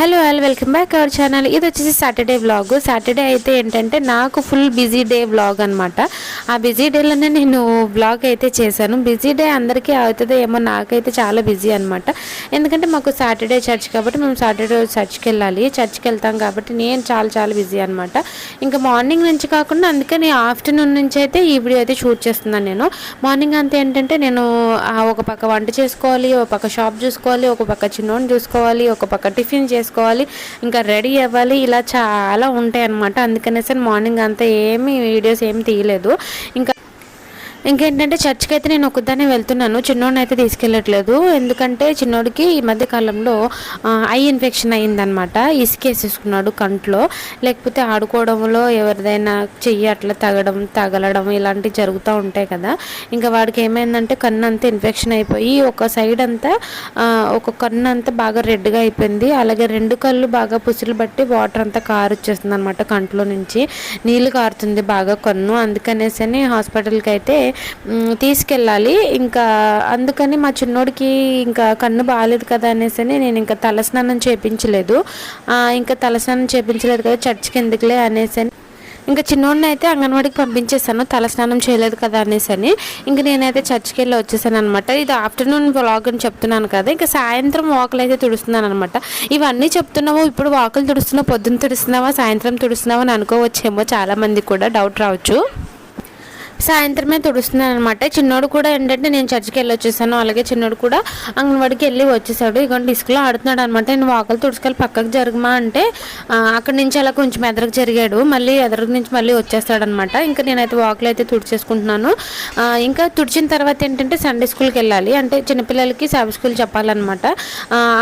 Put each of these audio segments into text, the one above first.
Hello all welcome back our channel. ఇది వచ్చేసి Saturday vlog. Saturday అయితే ఏంటంటే నాకు ఫుల్ బిజీ డే వ్లాగ్ అనమాట ఆ బిజీ డేలోనే నేను వ్లాగ్ అయితే చేశాను. బిజీ డే అందరికీ అవుతుందో ఏమో నాకైతే చాలా బిజీ అనమాట ఎందుకంటే మాకు సాటర్డే చర్చ్ కాబట్టి మేము సాటర్డే చర్చ్కి వెళ్ళాలి. చర్చ్కి వెళ్తాం కాబట్టి నేను చాలా చాలా బిజీ అనమాట ఇంకా మార్నింగ్ నుంచి కాకుండా అందుకని ఆఫ్టర్నూన్ నుంచి అయితే ఈ వీడియో అయితే షూట్ చేస్తున్నాను నేను. మార్నింగ్ అంతా ఏంటంటే నేను ఒక పక్క వంట చేసుకోవాలి ఒక పక్క షాప్ చూసుకోవాలి ఒక పక్క చిన్నోని చూసుకోవాలి ఒక పక్క టిఫిన్ చేసుకోవాలి ఇంకా రెడీ అవ్వాలి. ఇలా చాలా ఉంటాయి అనమాట అందుకనేసి మార్నింగ్ అంతా ఏమి వీడియోస్ ఏమి తీయలేదు. ఇంకా ఇంకేంటంటే చర్చ్కి అయితే నేను ఒకదానే వెళ్తున్నాను. చిన్నోడిని అయితే తీసుకెళ్ళట్లేదు. ఎందుకంటే చిన్నోడికి ఈ మధ్య కాలంలో ఐ ఇన్ఫెక్షన్ అయిందనమాట ఇసుకేసేసుకున్నాడు కంట్లో. లేకపోతే ఆడుకోవడంలో ఎవరిదైనా చెయ్యి అట్లా తగడం తగలడం ఇలాంటివి జరుగుతూ ఉంటాయి కదా. ఇంకా వాడికి ఏమైందంటే కన్ను అంతా ఇన్ఫెక్షన్ అయిపోయి ఒక సైడ్ అంతా ఒక కన్ను అంతా బాగా రెడ్గా అయిపోయింది. అలాగే రెండు కళ్ళు బాగా పుసులు బట్టి వాటర్ అంతా కారు వచ్చేస్తుంది అనమాట కంట్లో నుంచి. నీళ్ళు కారుతుంది బాగా కన్ను. అందుకనేసి అని హాస్పిటల్కి అయితే తీసుకెళ్ళాలి. ఇంకా అందుకని మా చిన్నోడికి ఇంకా కన్ను బాగాలేదు కదా అనేసి అని నేను ఇంకా తలస్నానం చేపించలేదు. ఇంకా తలస్నానం చేపించలేదు కదా చర్చ్కి ఎందుకులే అనేసి అని ఇంకా చిన్నోడిని అయితే అంగన్వాడికి పంపించేసాను తలస్నానం చేయలేదు కదా అనేసి అని ఇంకా నేనైతే చర్చికి వెళ్ళి వచ్చేసాను అనమాట ఇది ఆఫ్టర్నూన్ వ్లాగ్ అని చెప్తున్నాను కదా ఇంకా సాయంత్రం వాకులు అయితే తుడుస్తున్నాను అనమాట ఇవన్నీ చెప్తున్నావు? ఇప్పుడు వాకులు తుడుస్తున్నావు? పొద్దున్న తుడుస్తున్నావా? సాయంత్రం తుడుస్తున్నావా? అని అనుకోవచ్చేమో చాలామంది కూడా డౌట్ రావచ్చు. సాయంత్రమే తుడుస్తున్నాను అనమాట చిన్నోడు కూడా ఏంటంటే నేను చర్చికి వెళ్ళి వచ్చేసాను అలాగే చిన్నోడు కూడా అంగన్వాడికి వెళ్ళి వచ్చేసాడు. ఇక డిస్క్లో ఆడుతున్నాడు అనమాట నేను వాకలు తుడుచుకెళ్ళి పక్కకు జరగమా అంటే అక్కడి నుంచి అలా కొంచెం ఎదరకు జరిగాడు. మళ్ళీ ఎదరకు నుంచి మళ్ళీ వచ్చేస్తాడనమాట ఇంకా నేనైతే వాకులు అయితే తుడిచేసుకుంటున్నాను. ఇంకా తుడిచిన తర్వాత ఏంటంటే సండే స్కూల్కి వెళ్ళాలి. అంటే చిన్నపిల్లలకి సబ్ స్కూల్ చెప్పాలన్నమాట.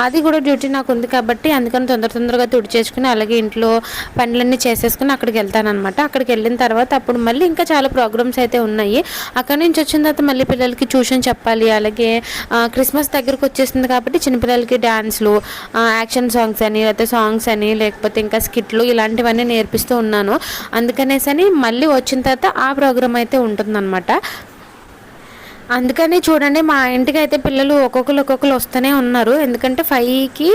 అది కూడా డ్యూటీ నాకు ఉంది కాబట్టి అందుకని తొందర తొందరగా తుడిచేసుకుని అలాగే ఇంట్లో పనులన్నీ చేసేసుకుని అక్కడికి వెళ్తానమాట అక్కడికి వెళ్ళిన తర్వాత అప్పుడు మళ్ళీ ఇంకా చాలా ప్రోగ్రామ్స్ అయితే ఉన్నాయి. అక్కడి నుంచి వచ్చిన తర్వాత మళ్ళీ పిల్లలకి ట్యూషన్ చెప్పాలి. అలాగే క్రిస్మస్ దగ్గరకు వచ్చేసింది కాబట్టి చిన్నపిల్లలకి డ్యాన్స్లు యాక్షన్ సాంగ్స్ అని లేకపోతే సాంగ్స్ అని లేకపోతే ఇంకా స్కిట్లు ఇలాంటివన్నీ నేర్పిస్తూ ఉన్నాను. అందుకనేసి అని మళ్ళీ వచ్చిన తర్వాత ఆ ప్రోగ్రామ్ అయితే ఉంటుందన్నమాట. అందుకని చూడండి మా ఇంటికి అయితే పిల్లలు ఒక్కొక్కరు ఒక్కొక్కరు వస్తూనే ఉన్నారు. ఎందుకంటే ఫైవ్కి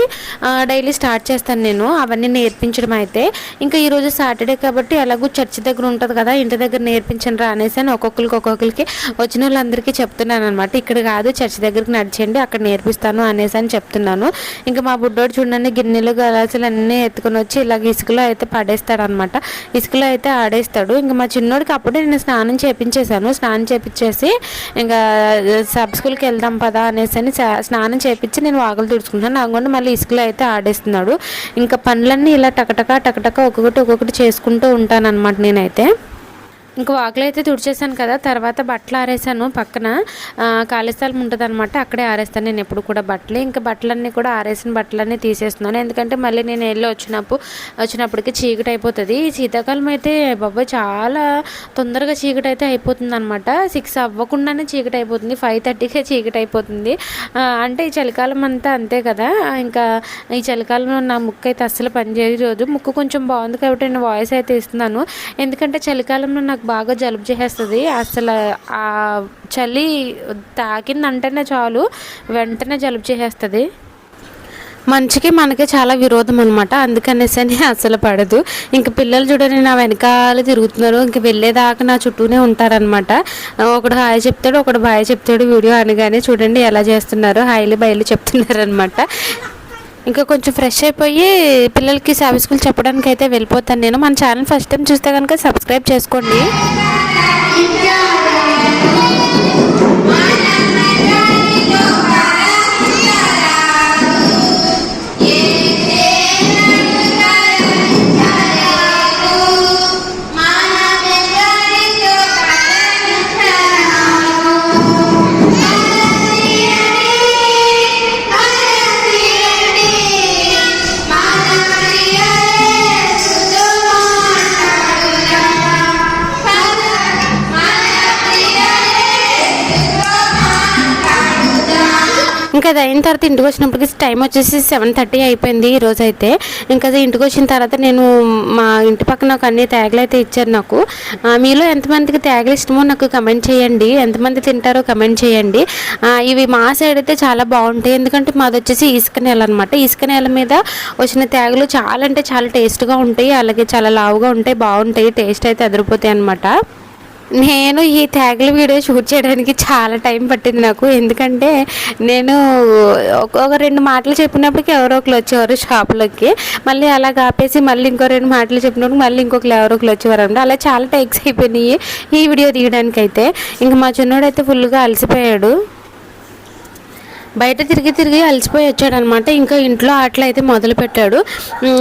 డైలీ స్టార్ట్ చేస్తాను నేను. అవన్నీ నేర్పించడం అయితే. ఇంకా ఈరోజు సాటర్డే కాబట్టి ఎలాగో చర్చి దగ్గర ఉంటుంది కదా ఇంటి దగ్గర నేర్పించండి రా అనేసి అని ఒక్కొక్కరికి ఒక్కొక్కరికి వచ్చిన వాళ్ళందరికీ చెప్తున్నాను అనమాట ఇక్కడ కాదు చర్చి దగ్గరికి నడిచండి అక్కడ నేర్పిస్తాను అనేసి అని చెప్తున్నాను. ఇంకా మా బుడ్డోడు చూడండి గిన్నెలు గలాసులు అన్నీ ఎత్తుకొని వచ్చి ఇలాగ ఇసుకలో అయితే పడేస్తాడు అనమాట ఇసుకలో అయితే ఆడేస్తాడు. ఇంకా మా చిన్నోడికి అప్పుడే నేను స్నానం చేపించేశాను. స్నానం చేపించేసి ఇంకా సబ్ స్కూల్కి వెళ్దాం పదా అనేసి అని స్నానం చేపించి నేను వాగులు తుడుచుకుంటాను నాకుండా మళ్ళీ ఇసుకలో అయితే ఆడేస్తున్నాడు. ఇంకా పనులన్నీ ఇలా టకటక టకటక ఒక్కొక్కటి ఒక్కొక్కటి చేసుకుంటూ ఉంటాను అనమాట నేనైతే. ఇంకా వాకులు అయితే తుడిచేసాను కదా తర్వాత బట్టలు ఆరేసాను పక్కన. ఖాళీ స్థలం ఉంటుంది అనమాట అక్కడే ఆరేస్తాను. నేను ఎప్పుడు కూడా బట్టలు ఇంకా బట్టలన్నీ కూడా ఆరేసిన బట్టలన్నీ తీసేస్తున్నాను. ఎందుకంటే మళ్ళీ నేను వెళ్ళి వచ్చినప్పుడు వచ్చినప్పటికి చీకటి అయిపోతుంది. ఈ శీతాకాలం అయితే బాబాయ్ చాలా తొందరగా చీకటి అయితే అయిపోతుంది అనమాట సిక్స్ అవ్వకుండానే చీకటి అయిపోతుంది. ఫైవ్ థర్టీకే చీకటి అయిపోతుంది. అంటే ఈ చలికాలం అంతా అంతే కదా. ఇంకా ఈ చలికాలంలో నా ముక్కు అయితే అస్సలు పనిచేయదు రోజు. ముక్కు కొంచెం బాగుంది కాబట్టి నేను వాయిస్ అయితే ఇస్తున్నాను. ఎందుకంటే చలికాలంలో నాకు బాగా జలుబు చేసేస్తుంది. అసలు ఆ చలి తాకిందంటేనే చాలు వెంటనే జలుబు చేసేస్తుంది. మంచికి మనకి చాలా విరోధం అనమాట అందుకనేసి అని అసలు పడదు. ఇంక పిల్లలు చూడని నా వెనకాల తిరుగుతున్నారు. ఇంక వెళ్ళేదాకా నా చుట్టూనే ఉంటారనమాట ఒకడు హాయ్ చెప్తాడు ఒకడు బాయ్ చెప్తాడు. వీడియో అనగానే చూడండి ఎలా చేస్తున్నారు. హాయిలు బయలు చెప్తున్నారు అనమాట ఇంకా కొంచెం ఫ్రెష్ అయిపోయి పిల్లలకి సావి స్కూల్ చెప్పడానికి అయితే వెళ్ళిపోతాను నేను. మన ఛానల్ ఫస్ట్ టైం చూస్తే కనుక సబ్స్క్రైబ్ చేసుకోండి. ఇంకా అది అయిన తర్వాత ఇంటికి వచ్చినప్పటికి టైం వచ్చేసి సెవెన్ థర్టీ అయిపోయింది ఈరోజు అయితే. ఇంకా అది ఇంటికి వచ్చిన తర్వాత నేను మా ఇంటి పక్కన ఒక అన్ని తేగలు అయితే ఇచ్చారు నాకు. మీలో ఎంతమందికి తేగలు ఇష్టమో నాకు కమెంట్ చేయండి. ఎంతమంది తింటారో కమెంట్ చేయండి. ఇవి మా సైడ్ అయితే చాలా బాగుంటాయి. ఎందుకంటే మాది వచ్చేసి ఇసుక నేల అనమాట ఇసుక నేల మీద వచ్చిన తేగలు చాలా అంటే చాలా టేస్ట్గా ఉంటాయి. అలాగే చాలా లావుగా ఉంటాయి బాగుంటాయి టేస్ట్ అయితే అదిరిపోతాయి అనమాట నేను ఈ ట్యాగ్ల వీడియో షూట్ చేయడానికి చాలా టైం పట్టింది నాకు. ఎందుకంటే నేను ఒక రెండు మాటలు చెప్పినప్పటికీ ఎవరో ఒకరు వచ్చేవారు షాప్లోకి. మళ్ళీ అలా ఆపేసి మళ్ళీ ఇంకో రెండు మాటలు చెప్పినప్పుడు మళ్ళీ ఇంకొకరు ఎవరో ఒకరు వచ్చేవారు అనమాట అలా చాలా టైక్స్ అయిపోయినాయి ఈ వీడియో తీయడానికైతే. ఇంకా మా చిన్నోడైతే ఫుల్గా అలసిపోయాడు. బయట తిరిగి తిరిగి అలసిపోయి వచ్చాడనమాట. ఇంకా ఇంట్లో ఆటలు అయితే మొదలు పెట్టాడు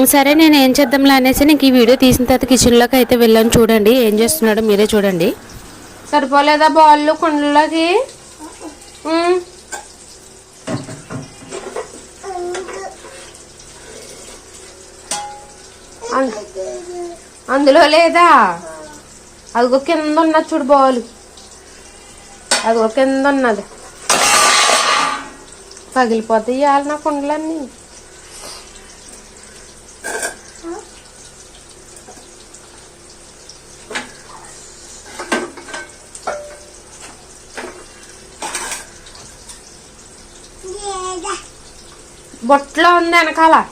సరే నేను ఏం చేద్దాంలే అనేసి నీకు ఈ వీడియో తీసిన తర్వాత కిచెన్లోకి అయితే వెళ్ళాను. చూడండి ఏం చేస్తున్నాడో మీరే చూడండి. సరిపోలేదా బాళ్ళు కుండలోకి అం- అందులో లేదా? అదిగో కింద ఉన్నది చూడు బాల్. అదిగో కింద ఉన్నది. పగిలిపోతాయి. ఇవాళ నా కుండలన్నీ. బొట్లో ఉంది వెనకాల.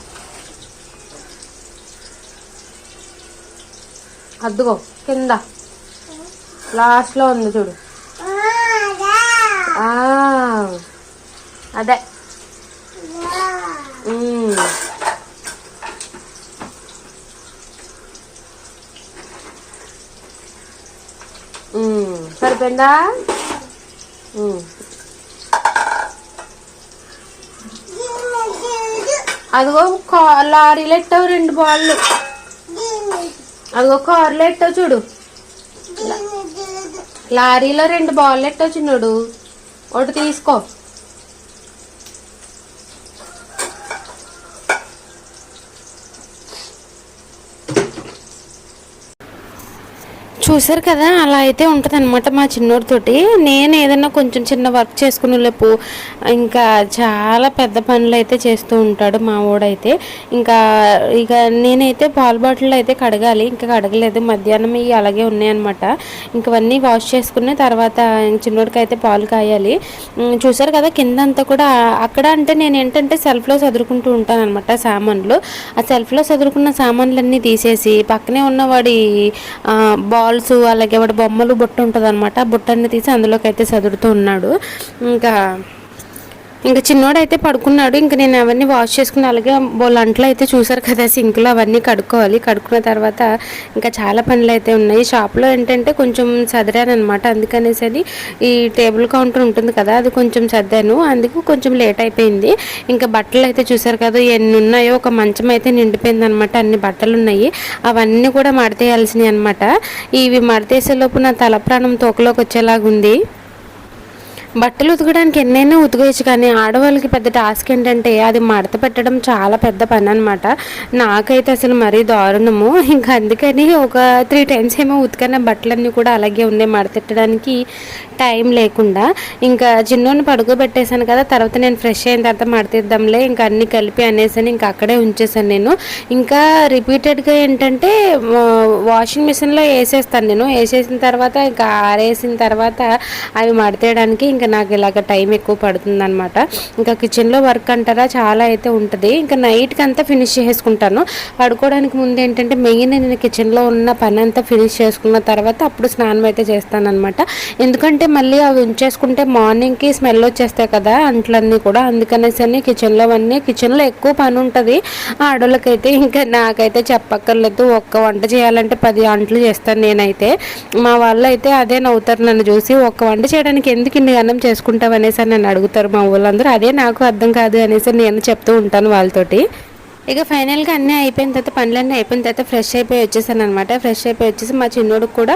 అద్దుగో కింద. లాస్ట్లో ఉంది చూడు. ఆ, అదే. సరిపోయిందా? అదిగో లారీలు లారీలో ఎట్టావు రెండు బాళ్ళు? అదిగో కార్లు ఎట్టావు చూడు? లారీలో రెండు బాళ్ళు ఎట్టావు చిన్నోడు? ఒకటి తీసుకో. చూసారు కదా అలా అయితే ఉంటుంది అనమాట మా చిన్నోడితోటి. నేను ఏదైనా కొంచెం చిన్న వర్క్ చేసుకునే లేపు ఇంకా చాలా పెద్ద పనులు అయితే చేస్తూ ఉంటాడు మా వాడైతే. ఇంకా ఇక నేనైతే పాల బాటిల్ అయితే కడగాలి ఇంకా కడగలేదు. మధ్యాహ్నం ఇవి అలాగే ఉన్నాయన్నమాట. ఇంకవన్నీ వాష్ చేసుకున్న తర్వాత చిన్నోడికి అయితే పాలు కాయాలి. చూసారు కదా కింద అంతా కూడా అక్కడ అంటే నేను ఏంటంటే సెల్ఫ్లో చదువుకుంటూ ఉంటాను అనమాట సామాన్లు. ఆ సెల్ఫ్లో చదువుకున్న సామాన్లన్నీ తీసేసి పక్కనే ఉన్నవాడి బాల్ బాల్స్ అలాగే వాడి బొమ్మలు బుట్ట ఉంటుంది అనమాట బుట్టని తీసి అందులోకి అయితే చదువుతూ ఉన్నాడు. ఇంకా ఇంకా చిన్నోడైతే పడుకున్నాడు. ఇంకా నేను అవన్నీ వాష్ చేసుకుని అలాగే బోలంట్లో అయితే చూసారు కదా సింక్లో అవన్నీ కడుక్కోవాలి. కడుక్కున్న తర్వాత ఇంకా చాలా పనులు అయితే ఉన్నాయి. షాప్లో ఏంటంటే కొంచెం సదిరాను అనమాట అందుకనేసి అది ఈ టేబుల్ కౌంటర్ ఉంటుంది కదా అది కొంచెం సర్దాను. అందుకు కొంచెం లేట్ అయిపోయింది. ఇంకా బట్టలు అయితే చూసారు కదా ఎన్ని ఉన్నాయో ఒక మంచం అయితే నిండిపోయింది అనమాట అన్ని బట్టలు ఉన్నాయి. అవన్నీ కూడా మడతేయాల్సినవి అనమాట ఇవి మడతేసే లోపు నా తల ప్రాణం తోకలోకి వచ్చేలాగుంది. బట్టలు ఉతకడానికి ఎన్నైనా ఉతకేయచ్చు కానీ ఆడవాళ్ళకి పెద్ద టాస్క్ ఏంటంటే అది మడత పెట్టడం చాలా పెద్ద పని అనమాట నాకైతే అసలు మరీ దారుణము. ఇంకా అందుకని ఒక త్రీ టైమ్స్ ఏమో ఉతికిన బట్టలన్నీ కూడా అలాగే ఉన్నాయి మడతెట్టడానికి టైం లేకుండా. ఇంకా చిన్నోని పడుకోబెట్టేశాను కదా తర్వాత నేను ఫ్రెష్ అయిన తర్వాత మడతీద్దాంలే ఇంకా అన్నీ కలిపి అనేసాను ఇంకా అక్కడే ఉంచేసాను నేను. ఇంకా రిపీటెడ్గా ఏంటంటే వాషింగ్ మిషన్లో వేసేస్తాను నేను. వేసేసిన తర్వాత ఇంకా ఆరేసిన తర్వాత అవి మడతేయడానికి ఇంకా నాకు ఇలాగ టైం ఎక్కువ పడుతుంది అనమాట ఇంకా కిచెన్లో వర్క్ అంటారా? చాలా అయితే ఉంటుంది. ఇంకా నైట్కి అంతా ఫినిష్ చేసుకుంటాను. పడుకోవడానికి ముందు ఏంటంటే మెయిన్ నేను కిచెన్లో ఉన్న పని అంతా ఫినిష్ చేసుకున్న తర్వాత అప్పుడు స్నానం అయితే చేస్తాను అనమాట ఎందుకంటే మళ్ళీ అవి ఉంచేసుకుంటే మార్నింగ్కి స్మెల్ వచ్చేస్తాయి కదా అంట్లన్నీ కూడా. అందుకనేసి అని కిచెన్లో అన్నీ కిచెన్లో ఎక్కువ పని ఉంటుంది. ఆడోళ్ళకైతే ఇంకా నాకైతే చెప్పక్కర్లేదు. ఒక్క వంట చేయాలంటే పది అంట్లు చేస్తాను నేనైతే. మా వాళ్ళు అయితే అదే నవ్వుతారు నన్ను చూసి ఒక్క వంట చేయడానికి ఎందుకు ఇన్ని అన్నం చేసుకుంటావు అనేసి నన్ను అడుగుతారు మా వాళ్ళందరూ అదే నాకు అర్థం కాదు అనేసి నేను చెప్తూ ఉంటాను వాళ్ళతోటి. ఇక ఫైనల్గా అన్నీ అయిపోయిన తర్వాత పనులన్నీ అయిపోయిన తర్వాత ఫ్రెష్ అయిపోయి వచ్చేసాను అనమాట ఫ్రెష్ అయిపోయి వచ్చేసి మా చిన్నోడికి కూడా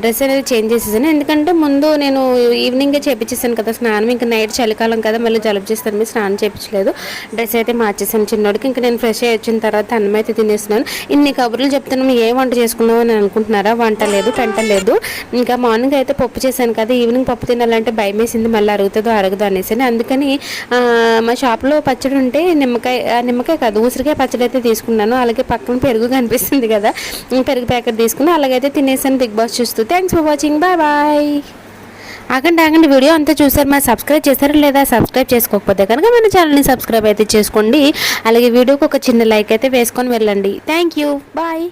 డ్రెస్ అనేది చేంజ్ చేసేసాను. ఎందుకంటే ముందు నేను ఈవినింగే చేపించేసాను కదా స్నానం ఇంకా నైట్ చలికాలం కదా మళ్ళీ జలుబు చేస్తాను మీరు స్నానం చేయించలేదు డ్రెస్ అయితే మార్చేసాను చిన్నోడికి. ఇంకా నేను ఫ్రెష్ అయ్యి వచ్చిన తర్వాత అన్నం అయితే తినేస్తున్నాను. ఇన్ని కబుర్లు చెప్తున్నాము ఏ వంట చేసుకున్నావు? అని అనుకుంటున్నారా? వంట లేదు పెంట లేదు. ఇంకా మార్నింగ్ అయితే పప్పు చేశాను కదా ఈవినింగ్ పప్పు తినాలంటే భయం వేసింది మళ్ళీ అరుగుతుందో అరగదో అనేసి అందుకని మా షాప్లో పచ్చడి ఉంటే నిమ్మకాయ నిమ్మకాయ కాదు ఉసిరికాయ పచ్చడి అయితే తీసుకున్నాను. అలాగే పక్కన పెరుగు కనిపిస్తుంది కదా. పెరుగు ప్యాకెట్ తీసుకుని అలాగైతే తినేసాను బిగ్ బాస్ చూస్తూ. Thanks for watching bye bye ఆగండి ఆగండి. వీడియో అంతా చూసారు మరి సబ్స్క్రైబ్ చేశారు లేదా? సబ్స్క్రైబ్ చేసుకోకపోతే కనుక మన ఛానల్ని సబ్స్క్రైబ్ అయితే చేసుకోండి. అలాగే వీడియోకి ఒక చిన్న లైక్ అయితే వేసుకొని వెళ్ళండి. Thank you bye